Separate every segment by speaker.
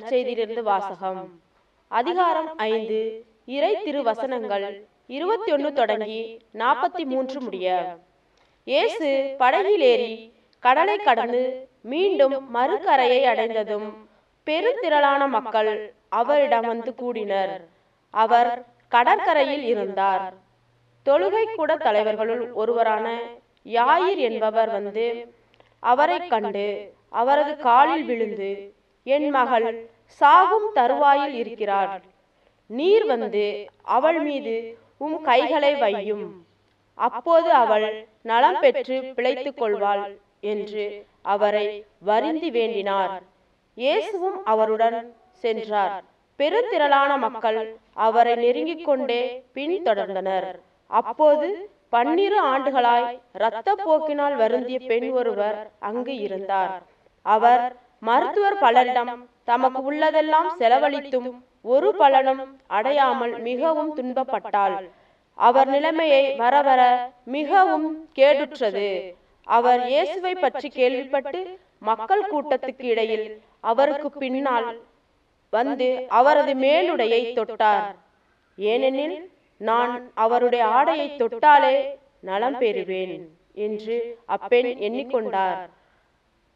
Speaker 1: நற்செய்தியிலிருந்து வாசகம். அதிகாரம் ஐந்து இறை திருவசனங்கள் இருபத்தி ஒன்று தொடங்கி நாற்பத்தி மூன்று முடிய. இயேசு படகில் ஏறி கடலை கடந்து மீண்டும் மறுகரையை அடைந்ததும் பெருந்திரளான மக்கள் அவரிடம் வந்து கூடினர். அவர் கடற்கரையில் இருந்தார். தொழுகை கூட தலைவர்களுள் ஒருவரான யாயிர் என்பவர் வந்து அவரை கண்டு அவரது காலில் விழுந்து என் மகள் சாகும் தருவாயில் இருக்கிறார் நீர் வந்து அவள் மீது உம் கைகளை வையும். அப்போது அவள் நலம் பெற்று பிழைத்துக் கொள்வாள் என்று அவரை வருந்தி வேண்டினார். இயேசுவும் அவருடன் சென்றார். பெருந்திரளான மக்கள் அவரை நெருங்கிக் கொண்டே பின்தொடர்ந்தனர். அப்போது பன்னிரு ஆண்டுகளாய் இரத்த போக்கினால் வருந்திய பெண் ஒருவர் அங்கு இருந்தார். அவர் மருத்துவர் பலரிடம் தமக்கு உள்ளதெல்லாம் செலவழித்தும் ஒரு பலனும் அடையாமல் மிகவும் துன்பப்பட்டாள். அவர் நிலைமையை வர வர மிகவும் கேடுற்றது. அவர் இயேசுவை பற்றி கேள்விப்பட்டு மக்கள் கூட்டத்துக்கு இடையில் அவருக்கு பின்னால் வந்து அவரது மேலுடையை தொட்டார். ஏனெனில் நான் அவருடைய ஆடையை தொட்டாலே நலம் பெறுவேன் என்று அப்பெண் எண்ணிக்கொண்டார்.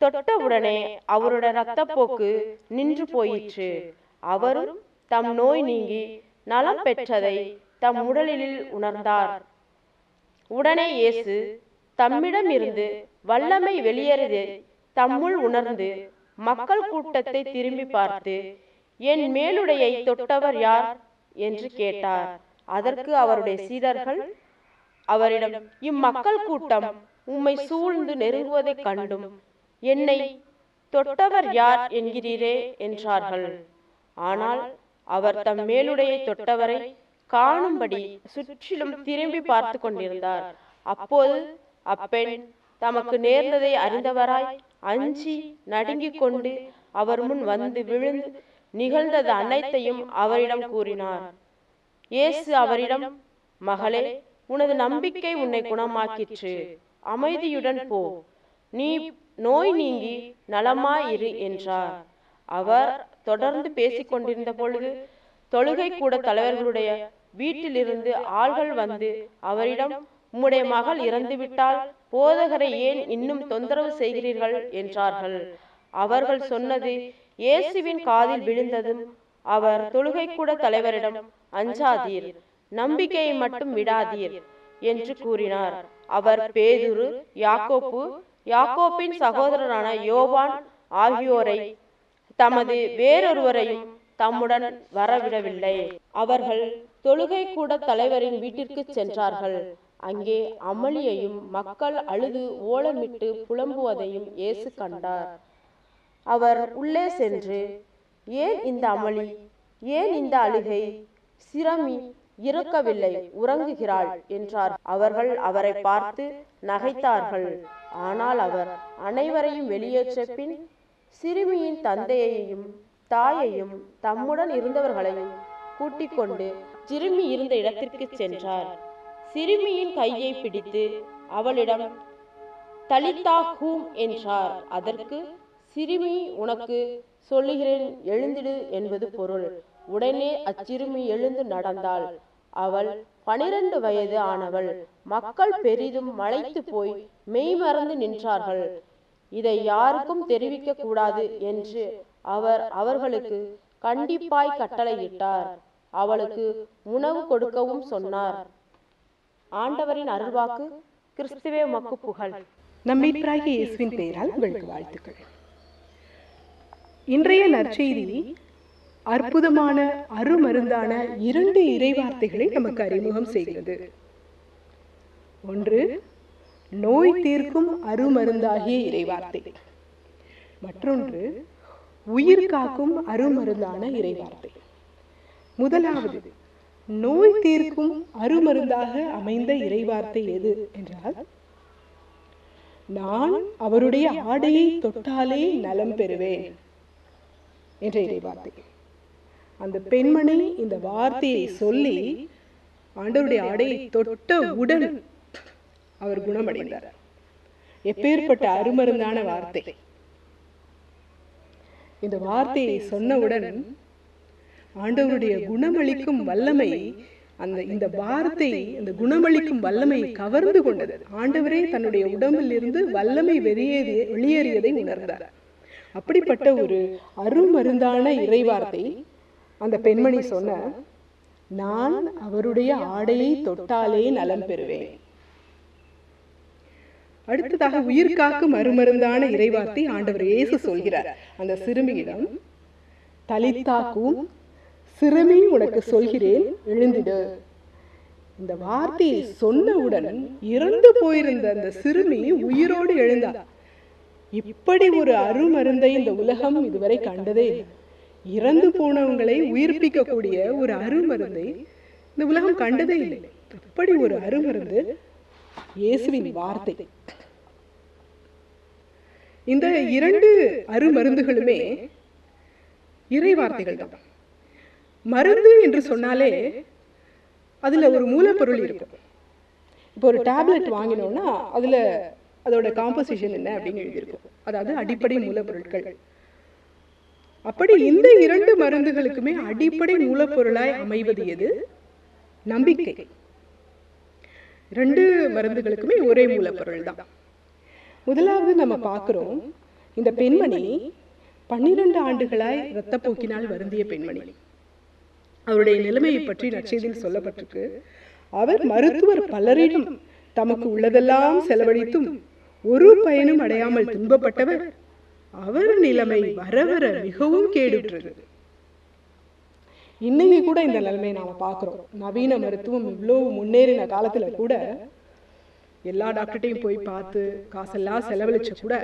Speaker 1: தொட்டவுடனே அவரோட இரத்தப்போக்கு நின்று போயிற்று. அவரும் தம் நோய் நீங்கி நலம் பெற்றதை தம் உடலில் உணர்ந்தார். உடனே இயேசு தம்மிடம் இருந்து வல்லமை வெளியேறியதை தம்முள் உணர்ந்து மக்கள் கூட்டத்தை திரும்பி பார்த்து என் மேலுடையை தொட்டவர் யார்? என்று கேட்டார். அதற்கு அவருடைய சீடர்கள் அவரிடம் இம்மக்கள் கூட்டம் உம்மை சூழ்ந்து நெருங்குவதைக் கண்டும். என்னை தொட்டவர் யார் என்கிறீரே என்றார்கள். ஆனால் அவர் தம் மேலுடையை தொட்டவரை காணும்படி சுற்றிலும் திரும்பி பார்த்து கொண்டிருந்தார். அப்போது அப்பெண் தமக்கு நேர்ந்ததை அறிந்தவராய் அஞ்சி நடுங்கிக் கொண்டு அவர் முன் வந்து விழுந்து நிகழ்ந்தது அனைத்தையும் அவரிடம் கூறினார். இயேசு அவரிடம் மகளே உனது நம்பிக்கை உன்னை குணமாக்கிற்று. அமைதியுடன் போ. நீ நோய் நீங்கி நலமாயிரு என்றார். அவர் தொடர்ந்து பேசிக் கொண்டிருந்த பொழுது தொழுகை கூட தலைவர்களுடைய வீட்டிலிருந்து ஆள்கள் வந்து அவரிடம் உம்முடைய மகள் இறந்துவிட்டால் போதகரை ஏன் இன்னும் தொந்தரவு செய்கிறீர்கள்? என்றார்கள். அவர்கள் சொன்னது இயேசுவின் காதில் விழுந்ததும் அவர் தொழுகை கூட தலைவரிடம் அஞ்சாதீர் நம்பிக்கையை மட்டும் விடாதீர் என்று கூறினார். அவர் பேதுரு யாக்கோப்பு யாக்கோப்பின் சகோதரரான யோவான் ஆகியோரை தமது வேறொருவரையும் தம்முடன் வரவிடவில்லை. அவர்கள் தொழுகை கூட தலைவரின் வீட்டிற்கு சென்றார்கள். அங்கே அமளியையும் மக்கள் அழுது ஓலமிட்டு புலம்புவதையும் இயேசு கண்டார். அவர் உள்ளே சென்று ஏன் இந்த அமளி? ஏன் இந்த அழுகை? சிரமி இருக்கவில்லை உறங்குகிறாள் என்றார். அவர்கள் அவரை பார்த்து நகைத்தார்கள். ஆனால் அவர் அனைவரையும் வெளியேற்ற பின் சிறுமியின் தந்தையையும் தாயையும் தம்முடன் இருந்தவர்களையும் கூட்டிக் கொண்டு சிறுமி இருந்த இடத்திற்கு சென்றார். சிறுமியின் கையை பிடித்து அவளிடம் தலிதா ஹூம் என்றார். அதற்கு சிறுமி உனக்கு சொல்லுகிறேன் எழுந்திடு என்பது பொருள். உடனே அச்சிறுமி எழுந்து நடந்தாள். அவள் பனிரெண்டு வயது ஆனவள். மக்கள் பெரிதும் மலைத்து போய் மெய்மறந்து நின்றார்கள். இதை யாருக்கும் தெரிவிக்க கூடாது என்று அவர் அவர்களுக்கு கண்டிப்பாய் கட்டளையிட்டார். அவளுக்கு உணவு கொடுக்கவும் சொன்னார். ஆண்டவரின் அருள்வாக்கு கிறிஸ்துவே மக்கு புகழ்.
Speaker 2: நம் இயேசுவின் பெயரால் உங்களுக்கு வாழ்த்துக்கள். இன்றைய நற்செய்தி அற்புதமான அருமருந்தான இரண்டு இறைவார்த்தைகளை நமக்கு அறிமுகம் செய்கிறது. ஒன்று நோய் தீர்க்கும் அருமருந்தாகிய இறைவார்த்தை. மற்றொன்று உயிர் காக்கும் அருமருந்தான இறைவார்த்தை. முதலாவது நோய் தீர்க்கும் அருமருந்தாக அமைந்த இறைவார்த்தை எது என்றால் நான் அவருடைய ஆடையை தொட்டாலே நலம் பெறுவேன் என்ற இறைவார்த்தை. அந்த பெண்மணி இந்த வார்த்தையை சொல்லி ஆண்டவருடைய ஆடையை தொட்ட உடன் அவர் குணமடைந்தார். எப்பேற்பட்ட அருமருந்தான வார்த்தை. இந்த வார்த்தையை சொன்னவுடன் ஆண்டவருடைய குணமளிக்கும் வல்லமை அந்த இந்த வார்த்தை இந்த குணமளிக்கும் வல்லமை கவர்ந்து கொண்டது. ஆண்டவரே தன்னுடைய உடம்பில் இருந்து வல்லமை வெளியேறிய வெளியேறியதை உணர்ந்தார். அப்படிப்பட்ட ஒரு அருமருந்தான இறைவார்த்தை அந்த பெண்மணி சொன்ன நான் அவருடைய ஆடையை தொட்டாலே நலம் பெறுவேன். அடுத்ததாக உயிர் காக்கும் அருமருந்தான இறைவார்த்தை ஆண்டவர் இயேசு சொல்கிறார். அந்த சிறுமியிடம் தலித்தாக்கும் சிறுமி உனக்கு சொல்கிறேன் எழுந்திடு. இந்த வார்த்தையை சொன்னவுடன் இறந்து போயிருந்த அந்த சிறுமி உயிரோடு எழுந்தார் இப்படி ஒரு அருமருந்தை இந்த உலகம் இதுவரை கண்டதே இல்லை இறந்து போனவங்களை உயிர்ப்பிக்கக்கூடிய ஒரு அருமருந்தை இந்த உலகம் கண்டதே இல்லை. அப்படி ஒரு அருமருந்து இயேசுவின் வார்த்தை. இந்த இரண்டு அருமருந்துகளுமே இறை வார்த்தைகள் தான். மருந்து என்று சொன்னாலே அதுல ஒரு மூலப்பொருள் இருக்கும். இப்போ ஒரு டேப்லெட் வாங்கினோம்னா அதுல அதோட காம்போசிஷன் என்ன அப்படின்னு எழுதியிருக்கும். அதாவது அடிப்படை மூலப்பொருட்கள். அப்படி இந்த இரண்டு மருந்துகளுக்குமே அடிப்படை மூலப்பொருளாய் அமைவது எது? நம்பிக்கை. ரெண்டு மருந்துகளுக்குமே ஒரே மூலப்பொருள் தான். முதலாவது நம்ம பார்க்கிறோம் இந்த பெண்மணி பன்னிரண்டு ஆண்டுகளாய் இரத்தப்போக்கினால் வருந்திய பெண்மணி. அவருடைய நிலைமையை பற்றி நற்செய்தியில் சொல்லப்பட்டிருக்கு. அவர் மருத்துவர் பலரிடம் தமக்கு உள்ளதெல்லாம் செலவழித்தும் ஒரு பயனும் அடையாமல் துன்பப்பட்டவர். அவர் நிலைமை வர வர மிகவும் கேடுற்றது. இன்னைக்கு கூட இந்த நிலைமையை நாம பார்க்கிறோம். நவீன மருத்துவம் இவ்வளவு முன்னேறின காலத்துல கூட எல்லா டாக்டர்கிட்டையும் போய் பார்த்து காசெல்லாம் செலவழிச்ச கூட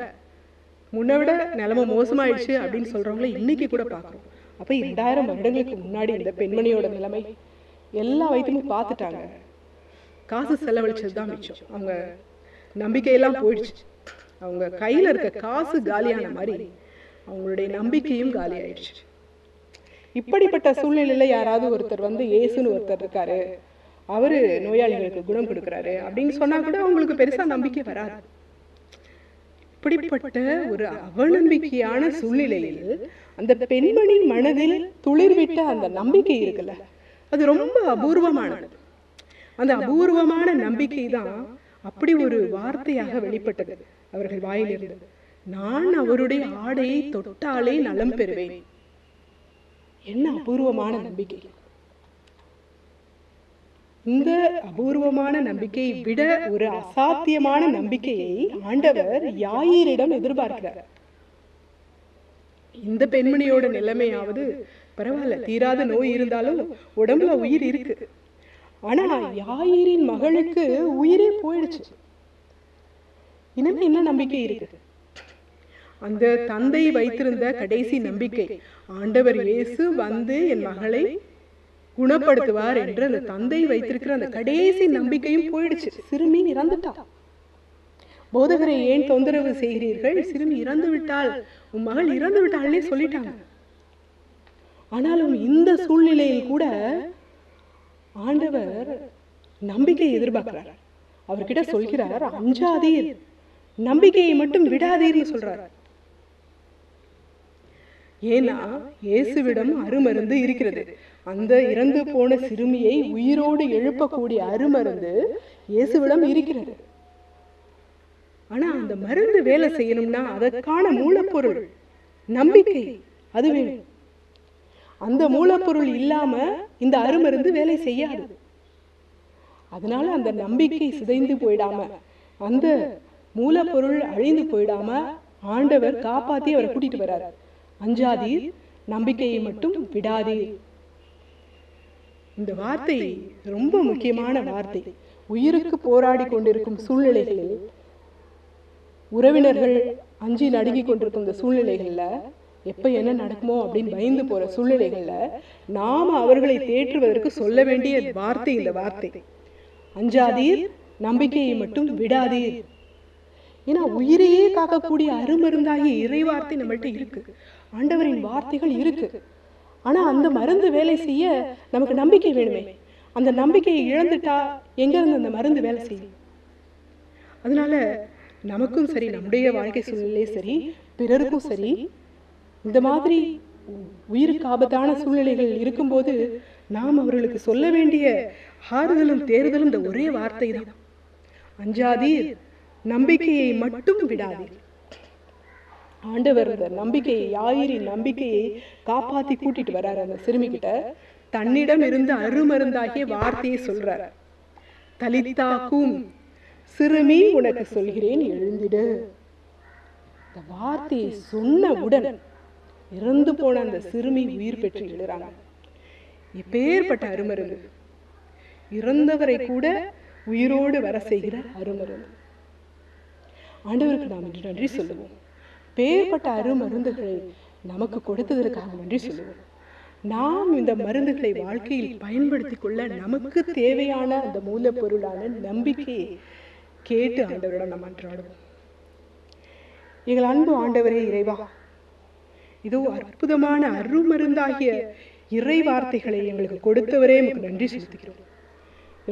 Speaker 2: முன்னை விட நிலைமை மோசமாயிடுச்சு அப்படின்னு சொல்றவங்கள இன்னைக்கு கூட பார்க்குறோம். அப்ப இரண்டாயிரம் வருடங்களுக்கு முன்னாடி இந்த பெண்மணியோட நிலைமை எல்லா வைத்தியமும் பார்த்துட்டாங்க. காசு செலவழிச்சது தான் மிச்சம். அவங்க நம்பிக்கையெல்லாம் போயிடுச்சு. அவங்க கையில இருக்க காசு காலியான மாதிரி அவங்களுடைய நம்பிக்கையும் காலி ஆயிடுச்சு. இப்படிப்பட்ட சூழ்நிலையில யாராவது ஒருத்தர் வந்து இயேசுன்னு ஒருத்தர் இருக்காரு. அவரு நோயாளிகளுக்கு குணம் கொடுக்குறாரு. அப்படின்னு சொன்னா கூட அவங்களுக்கு பெருசா நம்பிக்கை வராது. இப்படிப்பட்ட ஒரு அவநம்பிக்கையான சூழ்நிலையில் அந்த பெண்மணி மனதில் துளிர்விட்ட அந்த நம்பிக்கை இருக்குல்ல அது ரொம்ப அபூர்வமானது. அந்த அபூர்வமான நம்பிக்கை தான் அப்படி ஒரு வார்த்தையாக வெளிப்பட்டது. அவர்கள் வாயிலிருந்து நான் அவருடைய ஆடையை தொட்டாலே நலம் பெறுவேன். என்ன அபூர்வமான நம்பிக்கை. இந்த அபூர்வமான நம்பிக்கையை விட ஒரு அசாத்தியமான நம்பிக்கையை ஆண்டவர் யாயிரிடம் எதிர்பார்க்கிறார். இந்த பெண்மணியோட நிலைமையாவது பரவாயில்ல தீராத நோய் இருந்தாலும் உடம்புல உயிர் இருக்கு. ஆனா யாயிரின் மகளுக்கு உயிரே போயிடுச்சு. இனிமே என்ன நம்பிக்கை இருக்கு? அந்த தந்தை வைத்திருந்த கடைசி நம்பிக்கை ஆண்டவர் இயேசு வந்து என் மகளை குணப்படுத்துவார் என்று அந்த தந்தை வைத்திருக்கிற அந்த கடைசி நம்பிக்கையும் போயிடுச்சு. சிறுமி இறந்துட்டா. போதகரை ஏன் தொந்தரவு செய்கிறீர்கள்? சிறுமி இறந்து விட்டால் உன் மகள் இறந்து விட்டாள்னே சொல்லிட்டாங்க. ஆனாலும் இந்த சூழ்நிலையில் கூட ஆண்டவர் நம்பிக்கை எதிர்பார்க்கிறார். அவர்கிட்ட சொல்கிறார் அஞ்சாதீர். நம்பிக்கையை மட்டும் விடாதீர்னு சொல்றார். ஏன்னா இயேசுவிடம் அருமருந்து இருக்கிறது. அந்த இறந்து போன சிறுமியை உயிரோடு எழுப்பக்கூடிய அருமருந்து இயேசுவிடம் இருக்கிறது. ஆனா அந்த மருந்து வேலை செய்யணும்னா அதற்கான மூலப்பொருள். நம்பிக்கை. அது வேணும். அந்த மூலப்பொருள் இல்லாம இந்த அருமருந்து வேலை செய்யாது. அதனால அந்த நம்பிக்கை சிதைந்து போயிடாம அந்த மூலப்பொருள் அழிந்து போயிடாம ஆண்டவர் காப்பாத்தி அவரை கூட்டிட்டு வர்றாரு. அஞ்சாதீர் நம்பிக்கையை மட்டும் விடாதீர். இந்த வார்த்தை ரொம்ப முக்கியமான வார்த்தை. உயிருக்கு போராடி கொண்டிருக்கும் சூழ்நிலைகளில் உறவினர்கள் அஞ்சி நடுங்கி கொண்டிருக்கும் இந்த சூழ்நிலைகள்ல எப்ப என்ன நடக்குமோ அப்படின்னு பயந்து போற சூழ்நிலைகள்ல நாம அவர்களை தேற்றுவதற்கு சொல்ல வேண்டிய வார்த்தை இந்த வார்த்தை. அஞ்சாதீர் நம்பிக்கையை மட்டும் விடாதீர். ஏன்னா உயிரையே காக்கக்கூடிய அருமருந்தாகிய இறைவார்த்தை நம்மள்கிட்ட இருக்கு. ஆண்டவரின் வார்த்தைகள் இருக்கு. ஆனா அந்த மருந்து வேலை செய்ய நமக்கு நம்பிக்கை வேணுமே. அந்த நம்பிக்கையை இழந்துட்டா எங்க இருந்து அந்த மருந்து வேலை செய்யும்? அதனால நமக்கும் சரி நம்முடைய வாழ்க்கை சூழ்நிலையும் சரி பிறருக்கும் சரி இந்த மாதிரி உயிருக்கு ஆபத்தான சூழ்நிலைகள் இருக்கும்போது நாம் அவர்களுக்கு சொல்ல வேண்டிய ஆறுதலும் தேறுதலும் இந்த ஒரே வார்த்தை தான் அஞ்சாதீர். நம்பிக்கையை மட்டும் விடாதீர் ஆண்டவர் இந்த நம்பிக்கையை யாயிரின் நம்பிக்கையை காப்பாத்தி கூட்டிட்டு வர்றாரு அந்த சிறுமி கிட்ட தன்னிடம் இருந்து அருமருந்தாகிய வார்த்தையை சொல்றார். தலித்தாக்கும் சிறுமி உனக்கு சொல்கிறேன் எழுந்திடு. இந்த வார்த்தையை சொன்னவுடன் இறந்து போன அந்த சிறுமி உயிர் பெற்று எழுறாங்க. எப்பேற்பட்ட அருமருந்து. இறந்தவரை கூட உயிரோடு வர செய்கிற அருமருந்து. ஆண்டவருக்கு நாம் இன்று நன்றி சொல்லுவோம். பேர்பட்ட அருமருந்துகளை நமக்கு கொடுத்ததற்காக நன்றி சொல்லுவோம். நாம் இந்த மருந்துகளை வாழ்க்கையில் பயன்படுத்தி கொள்ள நமக்கு தேவையான அந்த மூலப்பொருளான நம்பிக்கையை கேட்டு ஆண்டவரிடம் நாம் அன்றாடுவோம் எங்கள் அன்பு ஆண்டவரே இறைவா இதோ அற்புதமான அருமருந்தாகிய இறை வார்த்தைகளை எங்களுக்கு கொடுத்தவரே நன்றி செலுத்துகிறோம்.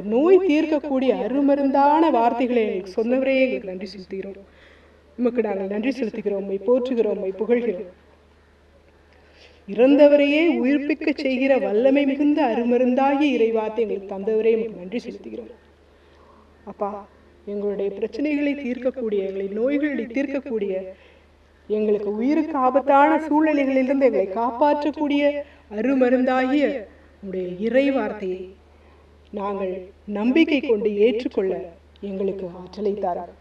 Speaker 2: நோய் தீர்க்கக்கூடிய அருமருந்தான வார்த்தைகளை எங்களுக்கு சொன்னவரே எங்களுக்கு நன்றி செலுத்துகிறோம். உமக்கு நாங்கள் நன்றி செலுத்துகிறோம். உண்மை போற்றுகிறோம். உண்மை புகழ்கிறோம். இறந்தவரையே உயிர்ப்பிக்க செய்கிற வல்லமை மிகுந்த அருமருந்தாகிய இறைவாத்தை எங்களுக்கு தந்தவரே எங்களுக்கு நன்றி செலுத்துகிறோம். அப்பா எங்களுடைய பிரச்சனைகளை தீர்க்கக்கூடிய எங்களை நோய்களை தீர்க்கக்கூடிய எங்களுக்கு உயிருக்கு ஆபத்தான சூழ்நிலைகளிலிருந்து எங்களை காப்பாற்றக்கூடிய அருமருந்தாகிய உடைய இறை வார்த்தையை நாங்கள் நம்பிக்கை கொண்டு ஏற்றுக்கொள்ள எங்களுக்கு ஆற்றலை தாரார்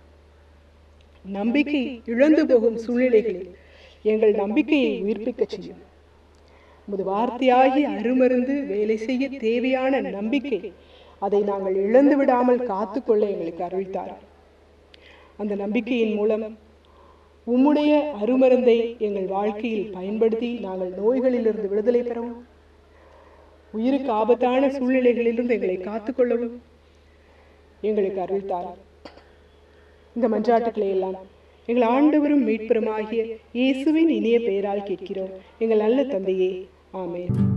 Speaker 2: நம்பிக்கை இழந்து போகும் சூழ்நிலைகளில் எங்கள் நம்பிக்கையை உயிர்ப்பிக்க செய்யும். உமது வார்த்தையாகி அருமருந்து வேலை செய்ய தேவையான நம்பிக்கை அதை நாங்கள் இழந்து விடாமல் காத்துக்கொள்ள எங்களுக்கு அருள்தார் அந்த நம்பிக்கையின் மூலம் உம்முடைய அருமருந்தை எங்கள் வாழ்க்கையில் பயன்படுத்தி நாங்கள் நோய்களிலிருந்து விடுதலை பெறவும் உயிருக்கு ஆபத்தான சூழ்நிலைகளிலிருந்து எங்களை காத்துக்கொள்ளவும். எங்களுக்கு அறிவித்தார் இந்த மன்றாட்டுக்களை எல்லாம் எங்கள் ஆண்டவரும் மீட்பெருமாகிய இயேசுவின் இனிய பெயரால் கேட்கிறோம். எங்கள் நல்ல தந்தையே ஆமேன்.